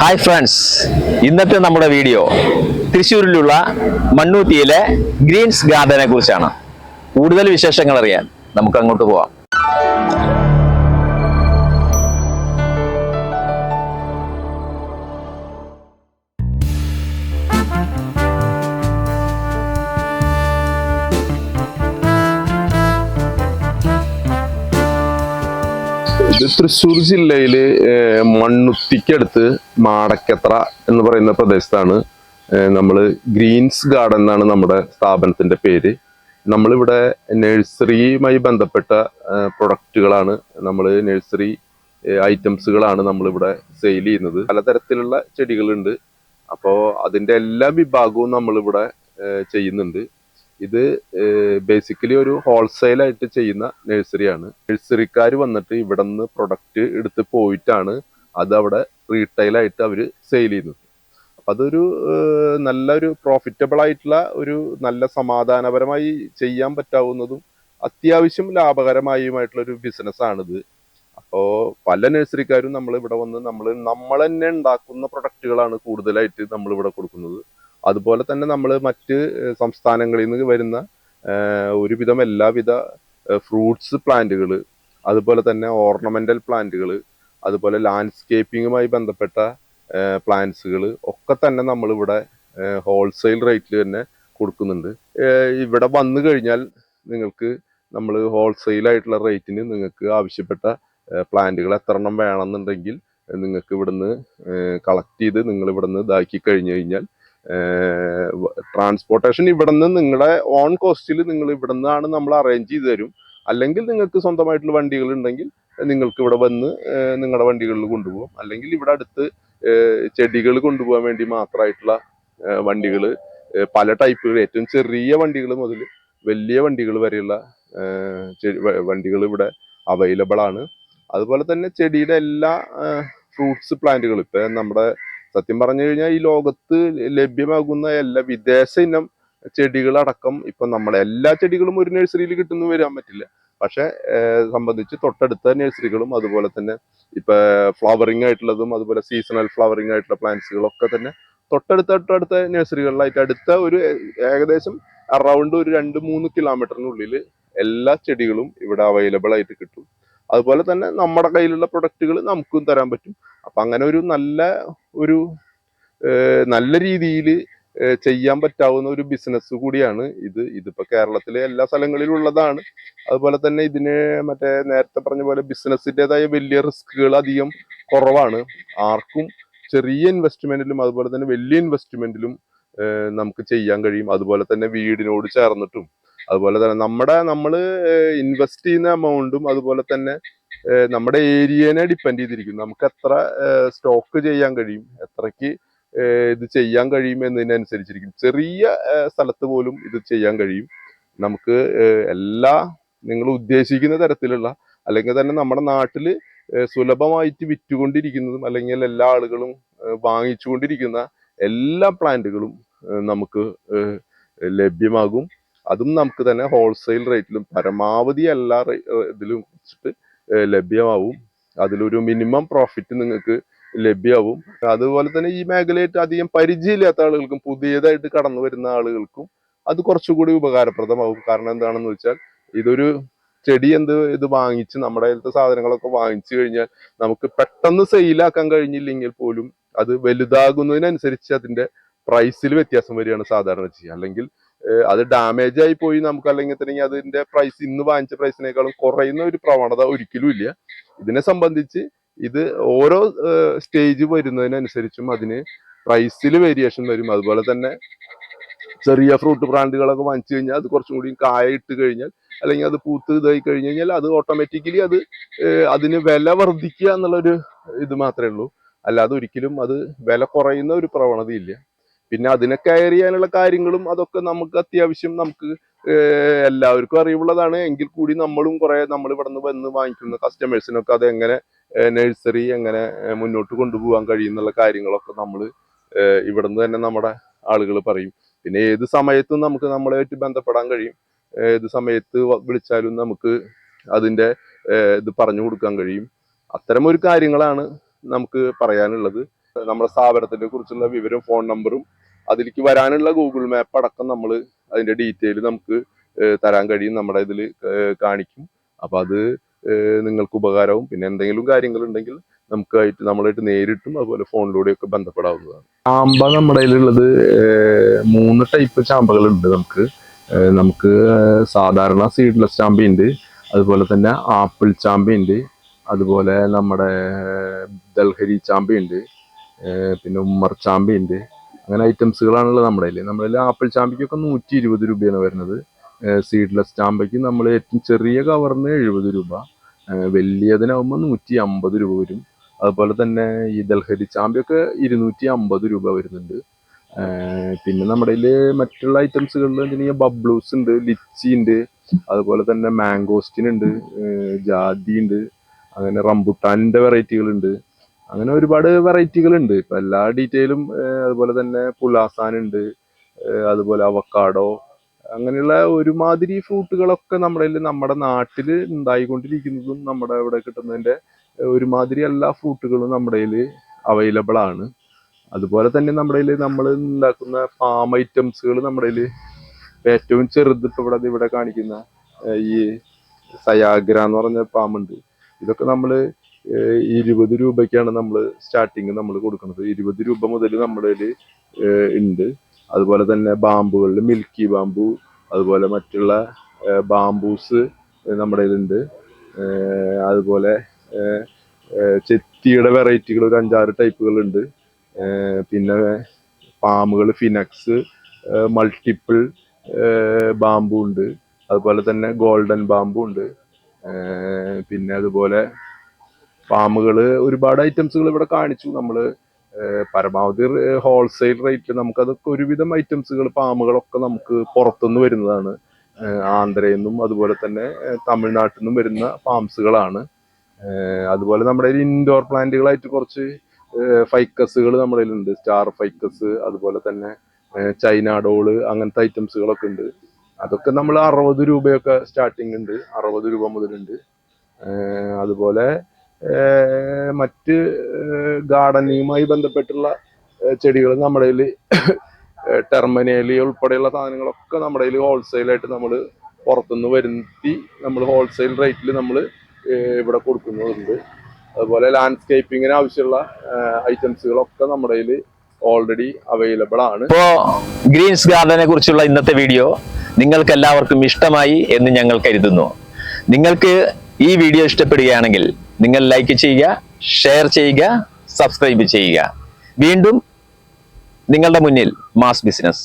Hi friends ഇന്നത്തെ നമ്മുടെ video തൃശ്ശൂരിലുള്ള മണ്ണൂത്തിയിലെ Green's ഗാർഡനെ കുറിച്ചാണ്. കൂടുതൽ വിശേഷങ്ങൾ അറിയാൻ നമുക്ക് അങ്ങോട്ട് പോവാം. തൃശ്ശൂർ ജില്ലയിൽ മണ്ണുത്തിക്കടുത്ത് മാടക്കത്ര എന്ന് പറയുന്ന പ്രദേശത്താണ് നമ്മൾ ഗ്രീൻസ് ഗാർഡൻ എന്നാണ് നമ്മുടെ സ്ഥാപനത്തിന്റെ പേര്. നമ്മളിവിടെ നഴ്സറിയുമായി ബന്ധപ്പെട്ട പ്രൊഡക്റ്റുകളാണ് നമ്മൾ നഴ്സറി ഐറ്റംസുകളാണ് നമ്മളിവിടെ സെയിൽ ചെയ്യുന്നത്. പലതരത്തിലുള്ള ചെടികളുണ്ട്. അപ്പോൾ അതിന്റെ എല്ലാ വിഭാഗവും നമ്മളിവിടെ ചെയ്യുന്നുണ്ട്. ഇത് ബേസിക്കലി ഒരു ഹോൾസെയിൽ ആയിട്ട് ചെയ്യുന്ന നഴ്സറിയാണ് നഴ്സറിക്കാർ വന്നിട്ട് ഇവിടെ നിന്ന് പ്രൊഡക്റ്റ് എടുത്ത് പോയിട്ടാണ് അത് അവിടെ റീറ്റെയിൽ ആയിട്ട് അവർ സെയിൽ ചെയ്യുന്നത്. അപ്പൊ അതൊരു നല്ലൊരു പ്രോഫിറ്റബിൾ ആയിട്ടുള്ള ഒരു നല്ല സമാധാനപരമായി ചെയ്യാൻ പറ്റാവുന്നതും അത്യാവശ്യം ലാഭകരമായുമായിട്ടുള്ള ഒരു ബിസിനസ് ആണിത്. അപ്പോ പല നഴ്സറിക്കാരും നമ്മൾ ഇവിടെ വന്ന് നമ്മൾ നമ്മൾ തന്നെ ഉണ്ടാക്കുന്ന പ്രൊഡക്റ്റുകളാണ് കൂടുതലായിട്ട് നമ്മൾ ഇവിടെ കൊടുക്കുന്നത്. അതുപോലെ തന്നെ നമ്മൾ മറ്റ് സംസ്ഥാനങ്ങളിൽ നിന്ന് വരുന്ന ഒരുവിധം എല്ലാവിധ ഫ്രൂട്ട്സ് പ്ലാന്റുകൾ അതുപോലെ തന്നെ ഓർണമെന്റൽ പ്ലാന്റുകൾ അതുപോലെ ലാൻഡ്സ്കേപ്പിങ്ങുമായി ബന്ധപ്പെട്ട പ്ലാന്റ്സുകൾ ഒക്കെ തന്നെ നമ്മളിവിടെ ഹോൾസെയിൽ റേറ്റിൽ തന്നെ കൊടുക്കുന്നുണ്ട്. ഇവിടെ വന്നു കഴിഞ്ഞാൽ നിങ്ങൾക്ക് നമ്മൾ ഹോൾസെയിൽ ആയിട്ടുള്ള റേറ്റിന് നിങ്ങൾക്ക് ആവശ്യപ്പെട്ട പ്ലാന്റുകൾ എത്ര എണ്ണം വേണമെന്നുണ്ടെങ്കിൽ നിങ്ങൾക്ക് ഇവിടുന്ന് കളക്ട് ചെയ്ത് നിങ്ങൾ ഇവിടുന്ന് ഇതാക്കി കഴിഞ്ഞു കഴിഞ്ഞാൽ ട്രാൻസ്പോർട്ടേഷൻ ഇവിടെ നിന്ന് നിങ്ങളുടെ ഓൺ കോസ്റ്റിൽ നിങ്ങൾ ഇവിടെ നിന്നാണ് നമ്മൾ അറേഞ്ച് ചെയ്ത് തരും. അല്ലെങ്കിൽ നിങ്ങൾക്ക് സ്വന്തമായിട്ടുള്ള വണ്ടികൾ ഉണ്ടെങ്കിൽ നിങ്ങൾക്ക് ഇവിടെ വന്ന് നിങ്ങളുടെ വണ്ടികളിൽ കൊണ്ടുപോകും. അല്ലെങ്കിൽ ഇവിടെ അടുത്ത് ചെടികൾ കൊണ്ടുപോകാൻ വേണ്ടി മാത്രമായിട്ടുള്ള വണ്ടികൾ പല ടൈപ്പുകൾ ഏറ്റവും ചെറിയ വണ്ടികൾ മുതൽ വലിയ വണ്ടികൾ വരെയുള്ള വണ്ടികൾ ഇവിടെ അവൈലബിൾ ആണ്. അതുപോലെ തന്നെ ചെടിയുടെ എല്ലാ ഫ്രൂട്ട്സ് പ്ലാന്റുകൾ ഇപ്പം നമ്മുടെ സത്യം പറഞ്ഞു കഴിഞ്ഞാൽ ഈ ലോകത്ത് ലഭ്യമാകുന്ന എല്ലാ വിദേശ ഇനം ചെടികളടക്കം ഇപ്പൊ നമ്മളെ എല്ലാ ചെടികളും ഒരു നഴ്സറിയിൽ കിട്ടുന്നു വരാൻ പറ്റില്ല. പക്ഷെ സംബന്ധിച്ച് തൊട്ടടുത്ത നഴ്സറികളും അതുപോലെ തന്നെ ഇപ്പൊ ഫ്ലവറിംഗ് ആയിട്ടുള്ളതും അതുപോലെ സീസണൽ ഫ്ലവറിംഗ് ആയിട്ടുള്ള പ്ലാന്റ്സുകളൊക്കെ തന്നെ തൊട്ടടുത്ത തൊട്ടടുത്ത നഴ്സറികളിലായിട്ട് അടുത്ത ഒരു ഏകദേശം അറൗണ്ട് ഒരു രണ്ട് മൂന്ന് കിലോമീറ്ററിനുള്ളിൽ എല്ലാ ചെടികളും ഇവിടെ അവൈലബിൾ ആയിട്ട് കിട്ടും. അതുപോലെ തന്നെ നമ്മുടെ കയ്യിലുള്ള പ്രൊഡക്റ്റുകൾ നമുക്കും തരാൻ പറ്റും. അപ്പൊ അങ്ങനെ ഒരു നല്ല ഒരു നല്ല രീതിയിൽ ചെയ്യാൻ പറ്റാവുന്ന ഒരു ബിസിനസ് കൂടിയാണ് ഇത്. ഇതിപ്പോ കേരളത്തിലെ എല്ലാ സ്ഥലങ്ങളിലും ഉള്ളതാണ് അതുപോലെ തന്നെ ഇതിന് മറ്റേ നേരത്തെ പറഞ്ഞ പോലെ ബിസിനസ്സിന്റെതായ വലിയ റിസ്കുകൾ അധികം കുറവാണ്. ആർക്കും ചെറിയ ഇൻവെസ്റ്റ്മെന്റിലും അതുപോലെ തന്നെ വലിയ ഇൻവെസ്റ്റ്മെന്റിലും നമുക്ക് ചെയ്യാൻ കഴിയും. അതുപോലെ തന്നെ വീടിനോട് ചേർന്നിട്ടും അതുപോലെ തന്നെ നമ്മുടെ നമ്മൾ ഇൻവെസ്റ്റ് ചെയ്യുന്ന എമൗണ്ടും അതുപോലെ തന്നെ നമ്മുടെ ഏരിയനെ ഡിപ്പെൻഡ് ചെയ്തിരിക്കും. നമുക്ക് എത്ര സ്റ്റോക്ക് ചെയ്യാൻ കഴിയും എത്രയ്ക്ക് ഇത് ചെയ്യാൻ കഴിയും എന്നതിനനുസരിച്ചിരിക്കും. ചെറിയ സ്ഥലത്ത് പോലും ഇത് ചെയ്യാൻ കഴിയും. നമുക്ക് എല്ലാ നിങ്ങൾ ഉദ്ദേശിക്കുന്ന തരത്തിലുള്ള അല്ലെങ്കിൽ തന്നെ നമ്മുടെ നാട്ടിൽ സുലഭമായിട്ട് വിറ്റുകൊണ്ടിരിക്കുന്നതും അല്ലെങ്കിൽ എല്ലാ ആളുകളും വാങ്ങിച്ചുകൊണ്ടിരിക്കുന്ന എല്ലാ പ്ലാന്റുകളും നമുക്ക് ലഭ്യമാകും. അതും നമുക്ക് തന്നെ ഹോൾസെയിൽ റേറ്റിലും പരമാവധി എല്ലാ ഇതിലും വെച്ചിട്ട് ലഭ്യമാവും. അതിലൊരു മിനിമം പ്രോഫിറ്റ് നിങ്ങൾക്ക് ലഭ്യമാവും. അതുപോലെ തന്നെ ഈ മേഖലയായിട്ട് അധികം പരിചയമില്ലാത്ത ആളുകൾക്കും പുതിയതായിട്ട് കടന്നു വരുന്ന ആളുകൾക്കും അത് കുറച്ചുകൂടി ഉപകാരപ്രദമാവും. കാരണം എന്താണെന്ന് വെച്ചാൽ ഇതൊരു ചെടി എന്ത് ഇത് വാങ്ങിച്ച് നമ്മുടെ കയ്യിലത്തെ സാധനങ്ങളൊക്കെ വാങ്ങിച്ചു കഴിഞ്ഞാൽ നമുക്ക് പെട്ടെന്ന് സെയിലാക്കാൻ കഴിഞ്ഞില്ലെങ്കിൽ പോലും അത് വലുതാകുന്നതിനനുസരിച്ച് അതിന്റെ പ്രൈസിൽ വ്യത്യാസം വരികയാണ് സാധാരണ ചെയ്യുക. അല്ലെങ്കിൽ അത് ഡാമേജ് ആയി പോയി നമുക്ക് അല്ലെങ്കിൽ തന്നെ അതിന്റെ പ്രൈസ് ഇന്ന് വാങ്ങിച്ച പ്രൈസിനേക്കാളും കുറയുന്ന ഒരു പ്രവണത ഒരിക്കലും ഇല്ല. ഇതിനെ സംബന്ധിച്ച് ഇത് ഓരോ സ്റ്റേജ് വരുന്നതിനനുസരിച്ചും അതിന് പ്രൈസിൽ വേരിയേഷൻ വരും. അതുപോലെ തന്നെ ചെറിയ ഫ്രൂട്ട് ബ്രാൻഡുകളൊക്കെ വാങ്ങിച്ചു കഴിഞ്ഞാൽ അത് കുറച്ചും കൂടി കായ ഇട്ട് കഴിഞ്ഞാൽ അല്ലെങ്കിൽ അത് പൂത്ത് ഇതായി കഴിഞ്ഞു കഴിഞ്ഞാൽ അത് ഓട്ടോമാറ്റിക്കലി അത് അതിന് വില വർദ്ധിക്കുക എന്നുള്ളൊരു ഇത് മാത്രമേ ഉള്ളൂ. അല്ലാതെ ഒരിക്കലും അത് വില കുറയുന്ന ഒരു പ്രവണതയില്ല. പിന്നെ അതിനെ കെയർ ചെയ്യാനുള്ള കാര്യങ്ങളും അതൊക്കെ നമുക്ക് അത്യാവശ്യം നമുക്ക് എല്ലാവർക്കും അറിവുള്ളതാണ്. എങ്കിൽ കൂടി നമ്മളും കുറെ നമ്മൾ ഇവിടെ നിന്ന് വന്ന് വാങ്ങിക്കുന്ന കസ്റ്റമേഴ്സിനൊക്കെ അത് എങ്ങനെ നഴ്സറി എങ്ങനെ മുന്നോട്ട് കൊണ്ടുപോകാൻ കഴിയുന്നുള്ള കാര്യങ്ങളൊക്കെ നമ്മൾ ഇവിടുന്ന് തന്നെ നമ്മുടെ ആളുകൾ പറയും. പിന്നെ ഏത് സമയത്തും നമുക്ക് നമ്മളായിട്ട് ബന്ധപ്പെടാൻ കഴിയും. ഏത് സമയത്ത് വിളിച്ചാലും നമുക്ക് അതിന്റെ ഇത് പറഞ്ഞു കൊടുക്കാൻ കഴിയും. അത്തരം ഒരു കാര്യങ്ങളാണ് നമുക്ക് പറയാനുള്ളത്. നമ്മുടെ സ്ഥാപനത്തിനെ കുറിച്ചുള്ള വിവരം ഫോൺ നമ്പറും അതിലേക്ക് വരാനുള്ള ഗൂഗിൾ മാപ്പ് അടക്കം നമ്മൾ അതിന്റെ ഡീറ്റെയിൽ നമുക്ക് തരാൻ കഴിയും. നമ്മുടെ ഇതിൽ കാണിക്കും. അപ്പൊ അത് നിങ്ങൾക്ക് ഉപകാരവും പിന്നെ എന്തെങ്കിലും കാര്യങ്ങൾ ഉണ്ടെങ്കിൽ നമുക്കായിട്ട് നമ്മളായിട്ട് നേരിട്ടും അതുപോലെ ഫോണിലൂടെയൊക്കെ ബന്ധപ്പെടാവുന്നതാണ്. ചാമ്പ നമ്മുടെ കയ്യിലുള്ളത് മൂന്ന് ടൈപ്പ് ചാമ്പകളുണ്ട് നമുക്ക്. നമുക്ക് സാധാരണ സീഡ്ലെസ് ചാമ്പയുണ്ട് അതുപോലെ തന്നെ ആപ്പിൾ ചാമ്പയുണ്ട് അതുപോലെ നമ്മുടെ ദൽഹരി ചാമ്പയുണ്ട് പിന്നെ ഉമ്മർ ചാമ്പയുണ്ട് അങ്ങനെ ഐറ്റംസുകളാണുള്ളത് നമ്മുടെ കയ്യിൽ നമ്മുടെ കയ്യിൽ ആപ്പിൾ ചാമ്പിക്കൊക്കെ നൂറ്റി ഇരുപത് രൂപയാണ് വരുന്നത്. സീഡ്ലെസ് ചാമ്പയ്ക്ക് നമ്മൾ ഏറ്റവും ചെറിയ കവറിന് എഴുപത് രൂപ. വലിയതിനാവുമ്പോൾ നൂറ്റി അമ്പത് രൂപ വരും. അതുപോലെ തന്നെ ഈ ദൽഹരി ചാമ്പയൊക്കെ ഇരുന്നൂറ്റി അമ്പത് രൂപ വരുന്നുണ്ട്. പിന്നെ നമ്മുടെ കയ്യിൽ മറ്റുള്ള ഐറ്റംസുകളിൽ വെച്ചിട്ടുണ്ടെങ്കിൽ ബബ്ലൂസ് ഉണ്ട് ലിച്ചി ഉണ്ട്. അതുപോലെ തന്നെ മാംഗോസ്റ്റിൻ ഉണ്ട്. ജാതി ഉണ്ട്. അങ്ങനെ റംബുട്ടാനിന്റെ വെറൈറ്റികൾ ഉണ്ട് അങ്ങനെ ഒരുപാട് വെറൈറ്റികൾ ഉണ്ട് ഇപ്പൊ എല്ലാ ഡീറ്റെയിലും അതുപോലെ തന്നെ പുലാസാൻ ഉണ്ട് അതുപോലെ അവക്കാഡോ അങ്ങനെയുള്ള ഒരുമാതിരി ഫ്രൂട്ടുകളൊക്കെ നമ്മുടെ നമ്മുടെ നാട്ടിൽ ഉണ്ടായിക്കൊണ്ടിരിക്കുന്നതും നമ്മുടെ ഇവിടെ കിട്ടുന്നതിന്റെ ഒരുമാതിരി എല്ലാ ഫ്രൂട്ടുകളും നമ്മുടെ അവൈലബിൾ ആണ്. അതുപോലെ തന്നെ നമ്മുടെ നമ്മൾ ഉണ്ടാക്കുന്ന ഫാം ഐറ്റംസുകൾ നമ്മുടെ ഏറ്റവും ചെറുത് ഇപ്പൊ ഇവിടെ ഇവിടെ കാണിക്കുന്ന ഈ സയാഗ്ര എന്ന് പറഞ്ഞ ഉണ്ട്. ഇതൊക്കെ നമ്മൾ ഇരുപത് രൂപയ്ക്കാണ് നമ്മൾ സ്റ്റാർട്ടിങ് നമ്മൾ കൊടുക്കുന്നത്. ഇരുപത് രൂപ മുതൽ നമ്മുടെ ഉണ്ട് അതുപോലെ തന്നെ ബാമ്പുകളിൽ മിൽക്കി ബാമ്പു അതുപോലെ മറ്റുള്ള ബാമ്പൂസ് നമ്മുടെ ഉണ്ട് അതുപോലെ ചെത്തിയുടെ വെറൈറ്റികൾ ഒരു അഞ്ചാറ് ടൈപ്പുകളുണ്ട് പിന്നെ പാമ്പുകൾ ഫിനക്സ് മൾട്ടിപ്പിൾ ബാമ്പു ഉണ്ട്. അതുപോലെ തന്നെ ഗോൾഡൻ ബാമ്പു ഉണ്ട്. പിന്നെ അതുപോലെ ഫാമുകൾ ഒരുപാട് ഐറ്റംസുകൾ ഇവിടെ കാണിച്ചു. നമ്മൾ പരമാവധി ഹോൾസെയിൽ റേറ്റിൽ നമുക്കതൊക്കെ ഒരുവിധം ഐറ്റംസുകൾ ഫാമുകളൊക്കെ നമുക്ക് പുറത്തുനിന്ന് വരുന്നതാണ്. ആന്ധ്രയിൽ നിന്നും അതുപോലെ തന്നെ തമിഴ്നാട്ടിൽ നിന്നും വരുന്ന ഫാംസുകളാണ്. അതുപോലെ നമ്മുടെ ഇൻഡോർ പ്ലാന്റുകളായിട്ട് കുറച്ച് ഫൈക്കസുകൾ നമ്മുടെ ഉണ്ട് സ്റ്റാർ ഫൈക്കസ് അതുപോലെ തന്നെ ചൈന ഡോൾ അങ്ങനത്തെ ഐറ്റംസുകളൊക്കെ ഉണ്ട്. അതൊക്കെ നമ്മൾ അറുപത് രൂപയൊക്കെ സ്റ്റാർട്ടിംഗ് ഉണ്ട്. അറുപത് രൂപ മുതലുണ്ട്. അതുപോലെ മറ്റ് ഗാർഡനിങ്ങുമായി ബന്ധപ്പെട്ടുള്ള ചെടികൾ നമ്മുടെ കയ്യിൽ ടെർമനേലി ഉൾപ്പെടെയുള്ള സാധനങ്ങളൊക്കെ നമ്മുടെ കയ്യിൽ ഹോൾസെയിലായിട്ട് നമ്മൾ പുറത്തുനിന്ന് വരുത്തി നമ്മൾ ഹോൾസെയിൽ റേറ്റിൽ നമ്മൾ ഇവിടെ കൊടുക്കുന്നുണ്ട്. അതുപോലെ ലാൻഡ്സ്കേപ്പിങ്ങിന് ആവശ്യമുള്ള ഐറ്റംസുകളൊക്കെ നമ്മുടെ കയ്യിൽ ഓൾറെഡി അവൈലബിൾ ആണ്. ഇപ്പോ ഗ്രീൻസ് ഗാർഡനെ കുറിച്ചുള്ള ഇന്നത്തെ വീഡിയോ നിങ്ങൾക്ക് എല്ലാവർക്കും ഇഷ്ടമായി എന്ന് ഞങ്ങൾ കരുതുന്നു. നിങ്ങൾക്ക് ഈ വീഡിയോ ഇഷ്ടപ്പെടുകയാണെങ്കിൽ നിങ്ങൾ ലൈക്ക് ചെയ്യുക ഷെയർ ചെയ്യുക സബ്സ്ക്രൈബ് ചെയ്യുക. വീണ്ടും നിങ്ങളുടെ മുന്നിൽ മാസ് ബിസിനസ്